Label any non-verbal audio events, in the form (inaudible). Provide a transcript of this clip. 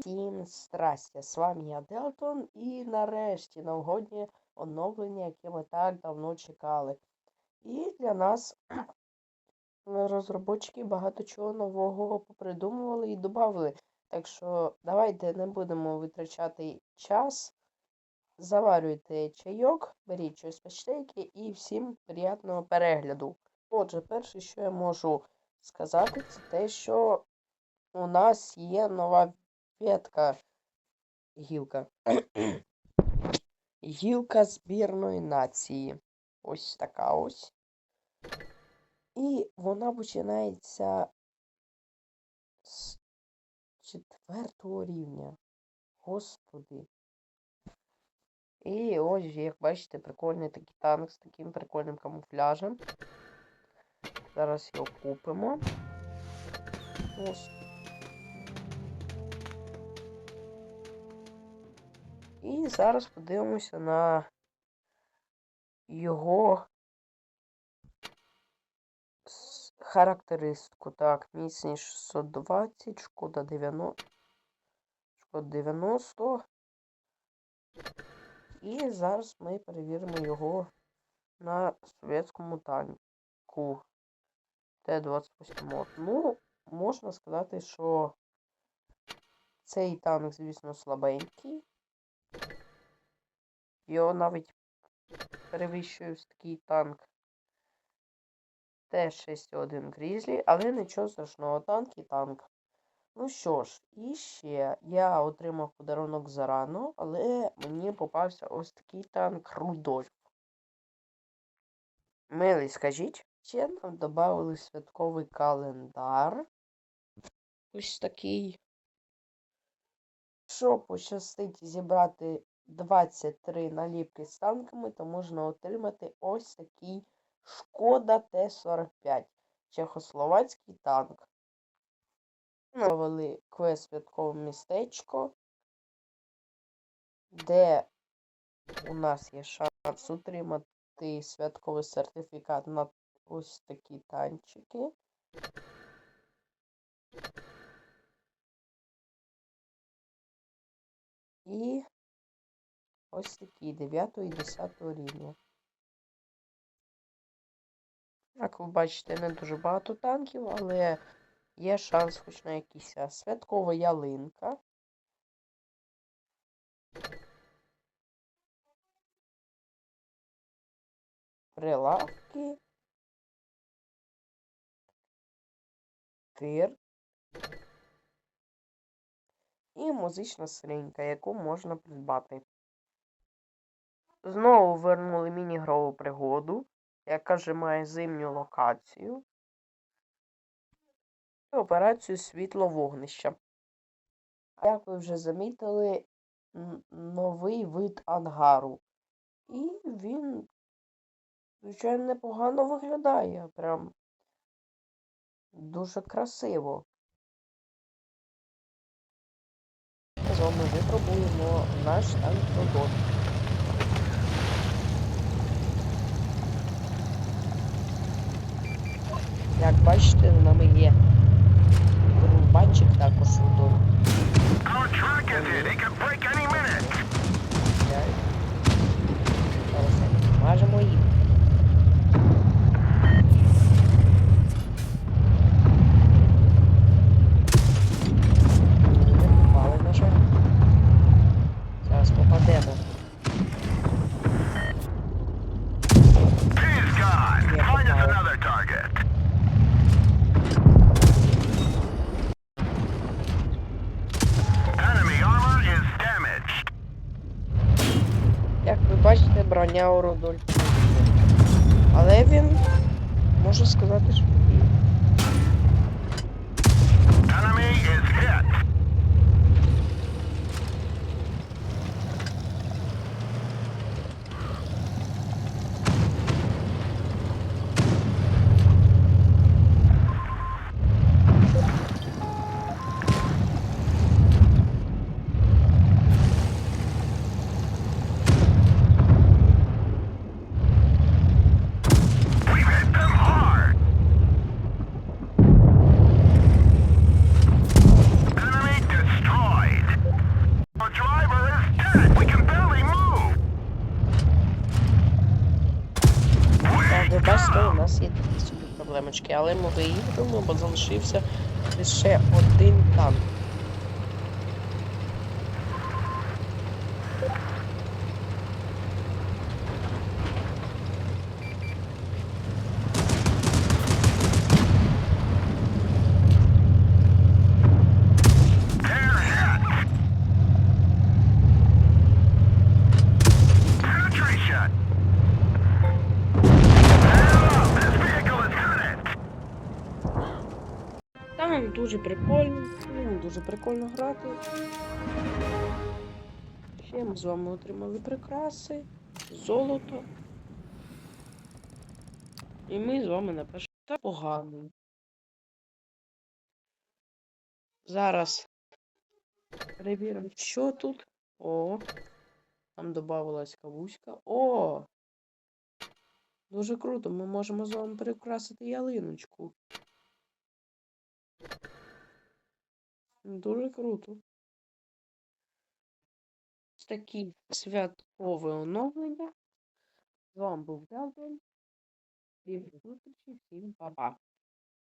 Всім здрастя, з вами я Делтон і нарешті новогоднє оновлення, яке ми так давно чекали. І для нас (clears throat) розробники багато чого нового попридумували і додали. Так що давайте не будемо витрачати час. Заварюйте чайок, беріть щось смачненьке і всім приємного перегляду. Отже, перше, що я можу сказати, це те, що у нас є нова ветка гілка. Гілка збірної нації. Ось така ось. І вона починається з четвертого рівня. Господи. І ось, як бачите, прикольний такий танк з таким прикольним камуфляжем. Зараз його купимо. Ось. І зараз подивимося на його характеристику. Так, міцність 620, шкода 90. Шкода 90. І зараз ми перевіримо його на совєтському танку Т-28. Ну, можна сказати, що цей танк, звісно, слабенький. Його навіть перевищує такий танк Т-61 Грізлі, але нічого страшного, танк і танк. Ну що ж, і ще я отримав подарунок зарано, але мені попався ось такий танк Рудольф. Милий, скажіть, ще нам додали святковий календар. Ось такий. Щоб пощастить зібрати 23 наліпки з танками, то можна отримати ось такий Шкода Т-45. Чехословацький танк. Навели квест святкове містечко, де у нас є шанс отримати святковий сертифікат на ось такі танчики. І ось такі 9 і 10 рівня. Як ви бачите, не дуже багато танків, але є шанс хоч на якийсь святкова ялинка. Прилавки. Тир. І музична скринька, яку можна придбати. Знову вернули міні-грову пригоду, яка вже має зимню локацію. І операцію світло вогнища. Як ви вже замітили, новий вид ангару. І він, звичайно, непогано виглядає. Прям дуже красиво. З вами випробуємо наш танкодон. Як бачите, з нами є румбанчик також у домі. Our track is hit. It could break any minute. Зараз мажемо їх. Зараз попадемо. Броня у Рудольфа. Але він можу сказати, що Так, у нас є такі собі проблемочки, але ми виїхали, бо залишився лише один танк. Дуже прикольно, ну, дуже прикольно грати. Ще ми з вами отримали прикраси, золото. І ми з вами напишемо та погано. Зараз перевіримо, що тут. О, там додавалась кавуська. О! Дуже круто, ми можемо з вами перекрасити ялиночку. Дуже круто. Такі святкове оновлення. З вами був Делден. Всім зустрічі, всім па-па.